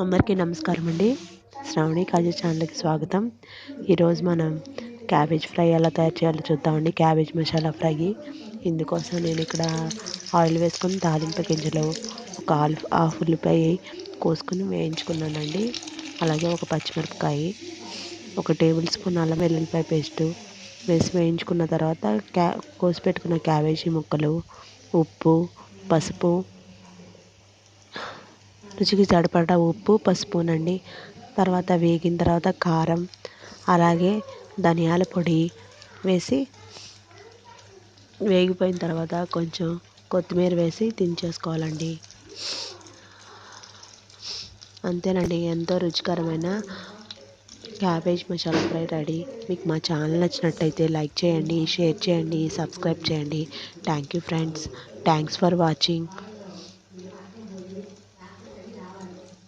అందరికీ నమస్కారం అండి. శ్రావణి కాజీ ఛానల్కి స్వాగతం. ఈరోజు మనం క్యాబేజ్ ఫ్రై ఎలా తయారు చేయాలో చూద్దామండి క్యాబేజ్ మసాలా ఫ్రై. ఇందుకోసం నేను ఇక్కడ ఆయిల్ వేసుకొని తాలింపు గింజలు ఒక హాఫ్ హాఫ్ ఉల్లిపాయ కోసుకొని వేయించుకున్నానండి. అలాగే ఒక పచ్చిమిరపకాయ ఒక టేబుల్ స్పూన్ అల్లం వెల్లుల్లిపాయ పేస్టు వేసి వేయించుకున్న తర్వాత క్యా కోసి పెట్టుకున్న క్యాబేజీ ముక్కలు ఉప్పు పసుపు రుచికి సరిపడా ఉప్పు పసుపునండి తర్వాత వేగిన తర్వాత కారం అలాగే ధనియాల పొడి వేసి వేగిపోయిన తర్వాత కొంచెం కొత్తిమీర వేసి దించేసుకోవాలండి. అంతేనండి ఎంతో రుచికరమైన క్యాబేజ్ మసాలా ఫ్రై రెడీ. మీకు మా ఛానల్ నచ్చినట్టయితే లైక్ చేయండి షేర్ చేయండి సబ్స్క్రైబ్ చేయండి. Thank you friends. Thanks for watching.